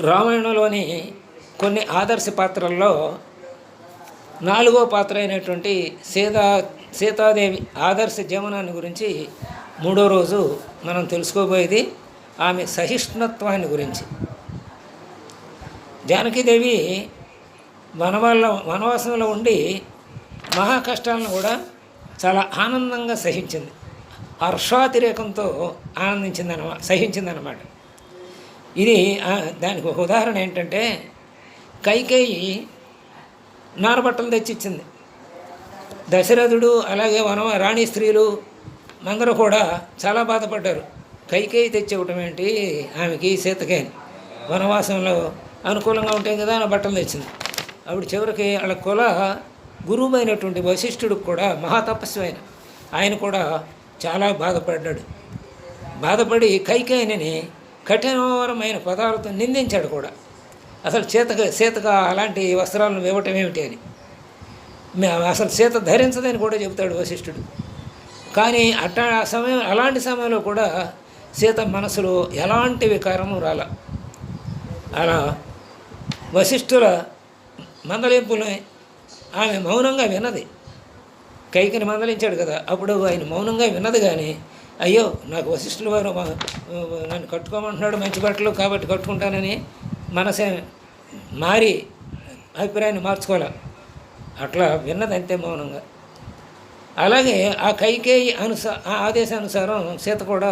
రామాయణంలోని కొన్ని ఆదర్శ పాత్రల్లో నాలుగో పాత్ర అయినటువంటి సీతా సీతాదేవి ఆదర్శ జీవనాన్ని గురించి మూడో రోజు మనం తెలుసుకోబోయేది ఆమె సహిష్ణుత్వాన్ని గురించి. జానకీదేవి వనవాళ్ళ వనవాసంలో ఉండి మహా కష్టాలను కూడా చాలా ఆనందంగా సహించింది. హర్షాతిరేకంతో ఆనందించిందనమాట సహించిందనమాట. ఇది దానికి ఒక ఉదాహరణ ఏంటంటే కైకేయి నారబట్టలు తెచ్చిచ్చింది. దశరథుడు అలాగే వన రాణి స్త్రీలు అందరూ కూడా చాలా బాధపడ్డారు. కైకేయి తెచ్చివ్వటం ఏంటి? ఆమెకి సీతకే వనవాసంలో అనుకూలంగా ఉంటాయి కదా అని బట్టలు తెచ్చింది. అప్పుడు చివరికి వాళ్ళ కుల గురువు అయినటువంటి వశిష్ఠుడు కూడా మహాతపస్సు ఆయన ఆయన కూడా చాలా బాధపడ్డాడు. బాధపడి కైకేయిని కఠినమైన పదాలతో నిందించాడు కూడా. అసలు సీతక సీతక అలాంటి వస్త్రాలను ఇవ్వటం ఏమిటి అని. అసలు సీత ధరించదని కూడా చెబుతాడు వశిష్ఠుడు. కానీ అట్ట ఆ సమయం అలాంటి సమయంలో కూడా సీత మనసులో ఎలాంటి వికారము రాల. అలా వశిష్ఠుల మందలింపుని ఆమె మౌనంగా విన్నది. కైకిని మందలించాడు కదా అప్పుడు ఆయన మౌనంగా విన్నది కానీ అయ్యో నాకు వశిష్ఠులు వారు నన్ను కట్టుకోమంటున్నాడు మంచి బట్టలు కాబట్టి కట్టుకుంటానని మనసే మారి అభిప్రాయాన్ని మార్చుకోలే అట్లా విన్నది అంతే మౌనంగా. అలాగే ఆ కైకేయి అనుసా ఆ ఆదేశానుసారం సీత కూడా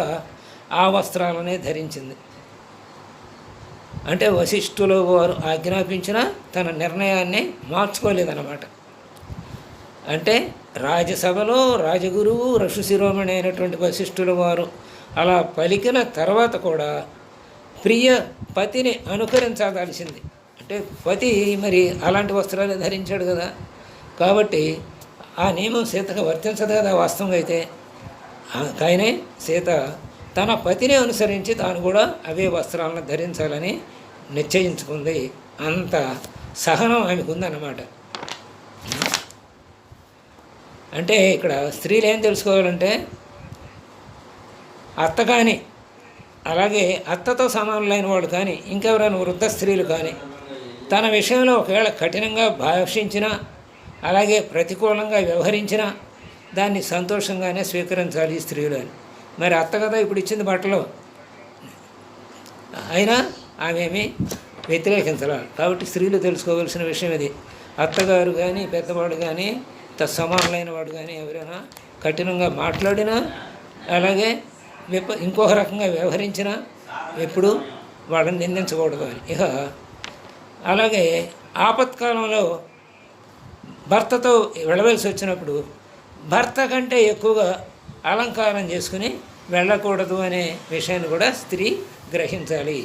ఆ వస్త్రాలనే ధరించింది. అంటే వశిష్ఠులు వారు ఆజ్ఞాపించిన తన నిర్ణయాన్ని మార్చుకోలేదన్నమాట. అంటే రాజసభలో రాజగురువు ఋషిశిరోమణి అయినటువంటి వశిష్ఠుల వారు అలా పలికిన తర్వాత కూడా ప్రియ పతిని అనుకరించదాల్సింది అంటే పతి మరి అలాంటి వస్త్రాలు ధరించాడు కదా. కాబట్టి ఆ నియమం సీతకు వర్తించదు కదా వాస్తవంగా అయితే. కానీ కాయనే సీత తన పతిని అనుసరించి తాను కూడా అవే వస్త్రాలను ధరించాలని నిశ్చయించుకుంది. అంత సహనం ఆమెకు ఉందన్నమాట. అంటే ఇక్కడ స్త్రీలు ఏం తెలుసుకోవాలంటే అత్త కానీ అలాగే అత్తతో సమానులైన వాళ్ళు కానీ ఇంకెవరైనా వృద్ధ స్త్రీలు కానీ తన విషయంలో ఒకవేళ కఠినంగా భాషించినా అలాగే ప్రతికూలంగా వ్యవహరించినా దాన్ని సంతోషంగానే స్వీకరించాలి ఈ స్త్రీలు అని. మరి అత్త కదా ఇప్పుడు ఇచ్చింది బట్టలు. అయినా ఆమెమి వ్యతిరేకించాలి. కాబట్టి స్త్రీలు తెలుసుకోవాల్సిన విషయం ఇది. అత్తగారు కానీ పెద్దవాడు కానీ తత్సమానులైన వాడు కానీ ఎవరైనా కఠినంగా మాట్లాడినా అలాగే విప ఇంకొక రకంగా వ్యవహరించినా ఎప్పుడు వాళ్ళని నిందించకూడదు అని. ఇక అలాగే ఆపత్కాలంలో భర్తతో వెళ్ళవలసి వచ్చినప్పుడు భర్త కంటే ఎక్కువగా అలంకారం చేసుకుని వెళ్ళకూడదు అనే విషయాన్ని కూడా స్త్రీ గ్రహించాలి.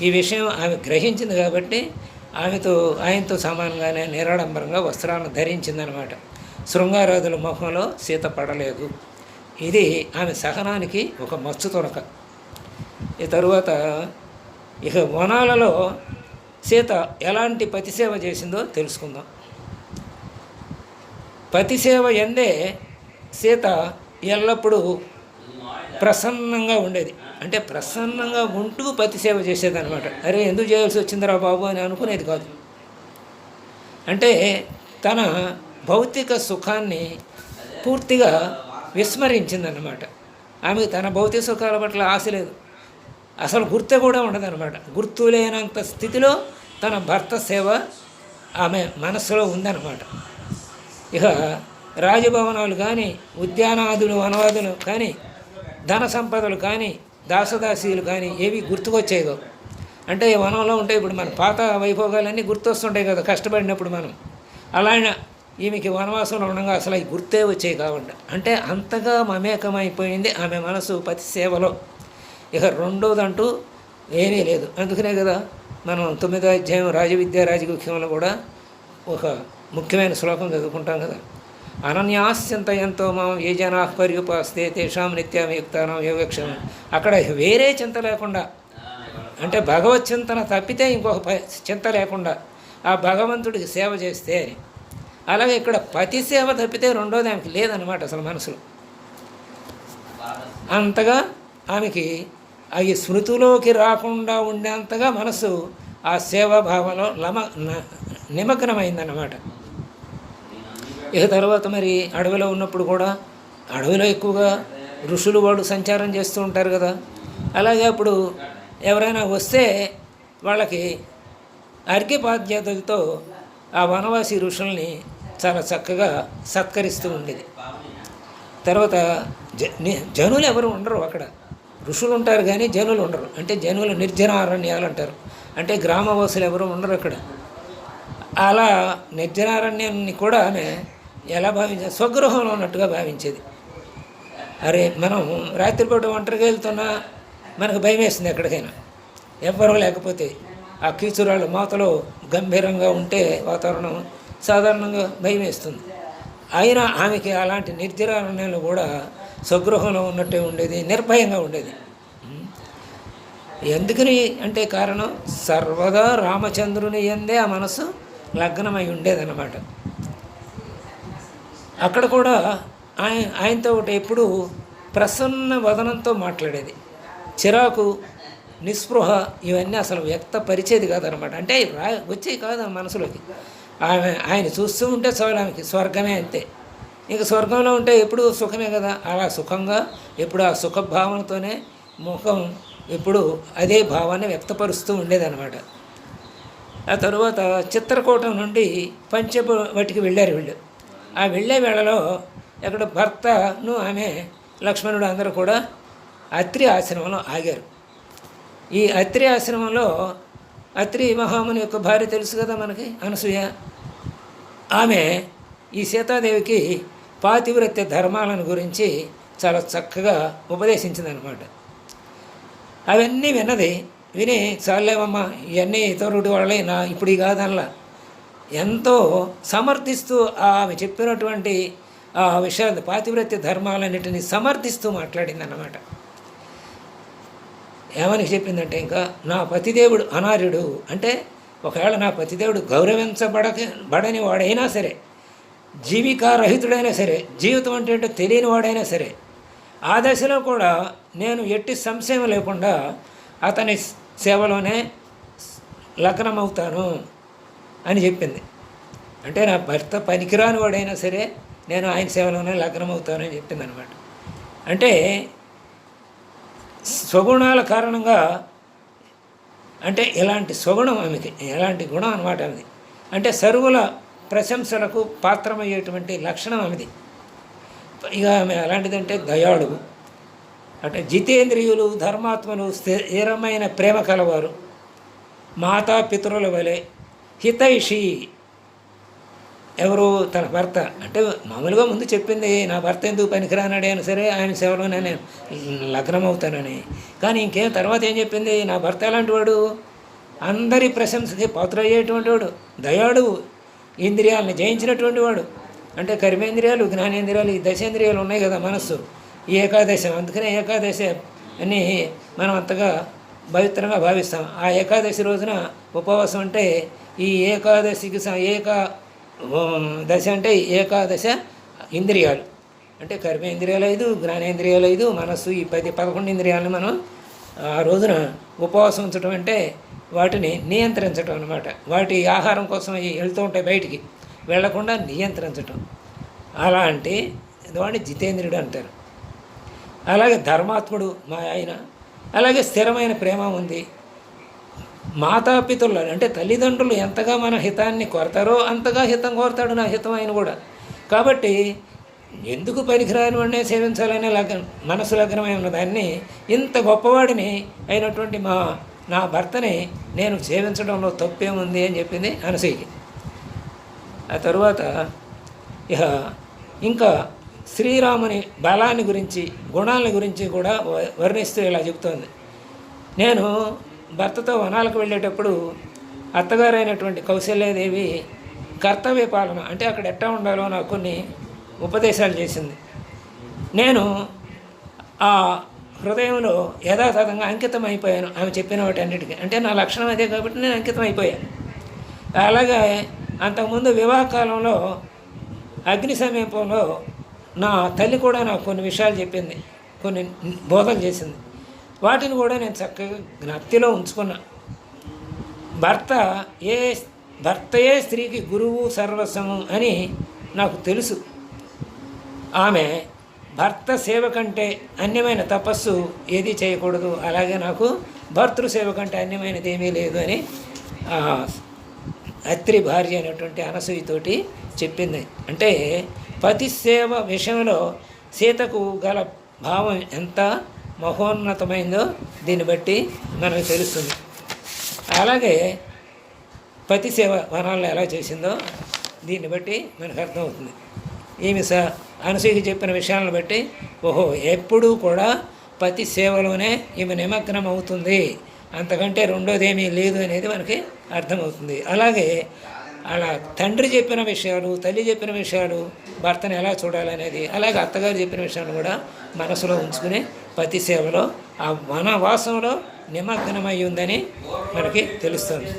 ఈ విషయం ఆమె గ్రహించింది కాబట్టి ఆమెతో ఆయనతో సమానంగానే నిరాడంబరంగా వస్త్రాలను ధరించిందనమాట. శృంగారాధుల మొహంలో సీత పడలేదు. ఇది ఆమె సహనానికి ఒక మచ్చు తొనక. ఈ తరువాత ఇక వనాలలో సీత ఎలాంటి పతిసేవ చేసిందో తెలుసుకుందాం. పతిసేవ ఎందే సీత ఎల్లప్పుడూ ప్రసన్నంగా ఉండేది. అంటే ప్రసన్నంగా ఉంటూ పతిసేవ చేసేదనమాట అరే ఎందుకు చేయాల్సి వచ్చిందిరా బాబు అని అనుకునేది కాదు. అంటే తన భౌతిక సుఖాన్ని పూర్తిగా విస్మరించిందన్నమాట. ఆమె తన భౌతిక సుఖాల పట్ల ఆశ లేదు. అసలు గుర్తు కూడా ఉండదన్నమాట. గుర్తు లేనంత స్థితిలో తన భర్త సేవ ఆమె మనస్సులో ఉందన్నమాట. ఇక రాజభవనాలు కానీ ఉద్యానాదులు వనవాదులు కానీ ధన సంపదలు కానీ దాసదాసీలు కానీ ఏవి గుర్తుకొచ్చేయో అంటే వనంలో ఉంటే ఇప్పుడు మన పాత వైభోగాలన్నీ గుర్తొస్తుంటాయి కదా కష్టపడినప్పుడు మనం. అలా ఈమెకి వనవాసంలో ఉండగా అసలు అవి గుర్తే వచ్చాయి కాబట్టి అంటే అంతగా మమేకమైపోయింది ఆమె మనసు పతి సేవలో. ఇక రెండోదంటూ ఏమీ లేదు. అందుకనే కదా మనం తొమ్మిదో అధ్యాయం రాజవిద్య రాజగుఖ్యంలో కూడా ఒక ముఖ్యమైన శ్లోకం చదువుకుంటాం కదా. అనన్యాస్యంతయంతో మా ఏ జనా పర్యుపాస్తే తేషాం నిత్యామయుక్తానం యోగక్షేమం. అక్కడ వేరే చింత లేకుండా. అంటే భగవత్ చింతన తప్పితే ఇంకొక ప- చింత లేకుండా ఆ భగవంతుడికి సేవ చేస్తే అని అలాగే ఇక్కడ పతిసేవ తప్పితే రెండోది ఆమెకి లేదనమాట అసలు మనసులో. అంతగా ఆమెకి అవి స్మృతిలోకి రాకుండా ఉండేంతగా మనసు ఆ సేవాభావంలో లమ న- నిమగ్నమైందన్నమాట. ఇక తర్వాత మరి అడవిలో ఉన్నప్పుడు కూడా అడవిలో ఎక్కువగా ఋషులు వాళ్ళు సంచారం చేస్తూ ఉంటారు కదా. అలాగే అప్పుడు ఎవరైనా వస్తే వాళ్ళకి అర్ఘ్యపాద్యతలతో ఆ వనవాసి ఋషుల్ని చాలా చక్కగా సత్కరిస్తూ ఉండేది. తర్వాత జ జనులు ఎవరు ఉండరు అక్కడ. ఋషులు ఉంటారు కానీ జనులు ఉండరు. అంటే జనులు నిర్జన అరణ్యాలు అంటారు అంటే గ్రామవాసులు ఎవరు ఉండరు అక్కడ. అలా నిర్జనారణ్యాన్ని కూడా ఆమె ఎలా భావించే స్వగృహంలో ఉన్నట్టుగా భావించేది. అరే మనం రాత్రిపూట ఒంటరిగా వెళ్తున్నా మనకు భయం వేస్తుంది ఎక్కడికైనా. ఎవ్వరూ లేకపోతే ఆ కీచురాళ్ళు మాతలో గంభీరంగా ఉంటే వాతావరణం సాధారణంగా భయం వేస్తుంది. అయినా ఆమెకి అలాంటి నిర్జరారణ్యంలో కూడా స్వగృహంలో ఉన్నట్టే ఉండేది నిర్భయంగా ఉండేది. ఎందుకని అంటే కారణం సర్వదా రామచంద్రుని ఎందే ఆ మనసు లగ్నమై ఉండేదన్నమాట. అక్కడ కూడా ఆయన ఆయనతో ఒకటి ఎప్పుడు ప్రసన్న వదనంతో మాట్లాడేది. చిరాకు నిస్పృహ ఇవన్నీ అసలు వ్యక్తపరిచేది కాదనమాట అంటే రా వచ్చేవి కాదు ఆ మనసులోకి. ఆమె ఆయన చూస్తూ ఉంటే చాలు ఆమెకి స్వర్గమే అంతే. ఇక స్వర్గంలో ఉంటే ఎప్పుడు సుఖమే కదా. అలా సుఖంగా ఎప్పుడు ఆ సుఖభావనతోనే ముఖం ఎప్పుడు అదే భావాన్ని వ్యక్తపరుస్తూ ఉండేదన్నమాట. ఆ తరువాత చిత్రకూటం నుండి పంచవటికి వెళ్ళారు వీళ్ళు. ఆ వెళ్ళే వేళలో ఎక్కడ భర్తను ఆమె లక్ష్మణుడు అందరూ కూడా అత్రి ఆశ్రమంలో ఆగారు. ఈ అత్రి ఆశ్రమంలో అత్రి మహాముని యొక్క భార్య తెలుసు కదా మనకి అనసూయ? ఆమె ఈ సీతాదేవికి పాతివ్రత్య ధర్మాలను గురించి చాలా చక్కగా ఉపదేశించిందనమాట అవన్నీ విన్నది విని చాలేమమ్మా ఇవన్నీ ఇతరుడి వాళ్ళే నా ఇప్పుడు ఈ కాదనలా. ఎంతో సమర్థిస్తూ ఆమె చెప్పినటువంటి ఆ విషయాలు పాతివ్రత్య ధర్మాలన్నిటిని సమర్థిస్తూ మాట్లాడింది అన్నమాట ఏమని చెప్పిందంటే ఇంకా నా పతిదేవుడు అనార్యుడు అంటే ఒకవేళ నా పతిదేవుడు గౌరవించబడక బడని వాడైనా సరే జీవికారహితుడైనా సరే జీవితం అంటే ఏంటో తెలియని వాడైనా సరే ఆ దశలో కూడా నేను ఎట్టి సంశయం లేకుండా అతని సేవలోనే లగ్నమవుతాను అని చెప్పింది. అంటే నా భర్త పనికిరాని వాడైనా సరే నేను ఆయన సేవలోనే లగ్నమవుతాను అని చెప్పింది అనమాట అంటే స్వగుణాల కారణంగా అంటే ఇలాంటి స్వగుణం ఆమెకి ఎలాంటి గుణం అనమాట ఆమెది అంటే సరువుల ప్రశంసలకు పాత్రమయ్యేటువంటి లక్షణం ఆమెది ఇక ఆమె ఎలాంటిదంటే దయాళువు అంటే జితేంద్రియులు ధర్మాత్మలు స్థిరమైన ప్రేమ కలవారు. మాతాపితరుల వలె హితైషి. ఎవరు తన భర్త? అంటే మామూలుగా ముందు చెప్పింది నా భర్త ఎందుకు పనికిరానాడు? అని సరే ఆయన సేవలోనే నేను లగ్నం అవుతానని కానీ ఇంకేం తర్వాత ఏం చెప్పింది? నా భర్త ఎలాంటి వాడు? అందరి ప్రశంసకి పాత్ర అయ్యేటువంటి వాడు దయాడు ఇంద్రియాలను జయించినటువంటి వాడు. అంటే కర్మేంద్రియాలు జ్ఞానేంద్రియాలు ఈ దశేంద్రియాలు ఉన్నాయి కదా మనస్సు. ఈ ఏకాదశం అందుకనే ఏకాదశి అని మనం అంతగా పవిత్రంగా భావిస్తాం. ఆ ఏకాదశి రోజున ఉపవాసం అంటే ఈ ఏకాదశికి ఏకా దశ అంటే ఏకాదశ ఇంద్రియాలు. అంటే కర్మేంద్రియాలు ఐదు జ్ఞానేంద్రియాలు ఐదు మనస్సు ఈ పది పదకొండు ఇంద్రియాలను మనం ఆ రోజున ఉపవాసం ఉంచడం అంటే వాటిని నియంత్రించడం అనమాట వాటి ఆహారం కోసం అవి వెళ్తూ ఉంటాయి బయటికి. వెళ్ళకుండా నియంత్రించటం. అలాంటి వాడిని జితేంద్రుడు అంటారు. అలాగే ధర్మాత్ముడు మా ఆయన. అలాగే స్థిరమైన ప్రేమ ఉంది. మాతాపితులు అంటే తల్లిదండ్రులు ఎంతగా మన హితాన్ని కోరతారో అంతగా హితం కోరతాడు నా హితం ఆయన కూడా. కాబట్టి ఎందుకు పనికిరాని వాడినే సేవించాలనే లగ్న మనసు లగ్నమై ఉన్న దాన్ని ఇంత గొప్పవాడిని అయినటువంటి మా నా భర్తని నేను సేవించడంలో తప్పేముంది అని చెప్పింది అనసూయకి. ఆ తరువాత ఇక ఇంకా శ్రీరాముని బలాన్ని గురించి గుణాల గురించి కూడా వ- వర్ణిస్తూ ఇలా చెప్తోంది. నేను భర్తతో వనాలకు వెళ్ళేటప్పుడు అత్తగారైనటువంటి కౌశల్యదేవి కర్తవ్య పాలన అంటే అక్కడ ఎట్టా ఉండాలో నాకు కొన్ని ఉపదేశాలు చేసింది. నేను ఆ హృదయంలో యథాతథంగా అంకితం అయిపోయాను. ఆమె చెప్పిన వాటి అన్నిటికీ అంటే నా లక్షణం అదే కాబట్టి నేను అంకితం అయిపోయాను అలాగే అంతకుముందు వివాహ కాలంలో అగ్ని సమీపంలో నా తల్లి కూడా నాకు కొన్ని విషయాలు చెప్పింది కొన్ని బోధలు చేసింది. వాటిని కూడా నేను చక్కగా జ్ఞప్తిలో ఉంచుకున్నా. భర్త ఏ భర్తయే స్త్రీకి గురువు సర్వస్వము అని నాకు తెలుసు. ఆమె భర్త సేవ కంటే అన్యమైన తపస్సు ఏది చేయకూడదు. అలాగే నాకు భర్తృ సేవ కంటే అన్యమైనది ఏమీ లేదు అని అత్రి భార్య అనేటువంటి అనసూయతోటి చెప్పింది. అంటే పతి సేవ విషయంలో సీతకు గల భావం ఎంత? మహోన్నతమైందో దీన్ని బట్టి మనకు తెలుస్తుంది. అలాగే పతి సేవ వనాల్లో ఎలా చేసిందో దీన్ని బట్టి మనకు అర్థమవుతుంది. ఈమె స అనసూయకి చెప్పిన విషయాలను బట్టి ఓహో ఎప్పుడూ కూడా పతి సేవలోనే ఈమె నిమగ్నం అవుతుంది. అంతకంటే రెండోది ఏమీ లేదు అనేది మనకి అర్థమవుతుంది. అలాగే అలా తండ్రి చెప్పిన విషయాలు తల్లి చెప్పిన విషయాలు భర్తను ఎలా చూడాలనేది అలాగే అత్తగారు చెప్పిన విషయాలు కూడా మనసులో ఉంచుకుని పతి సేవలో ఆ వనవాసంలో నిమగ్నమై ఉందని మనకి తెలుస్తుంది.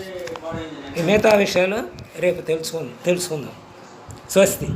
ఈ మిగతా విషయాలు రేపు తెలుసుకుందాం తెలుసుకుందాం. స్వస్తి.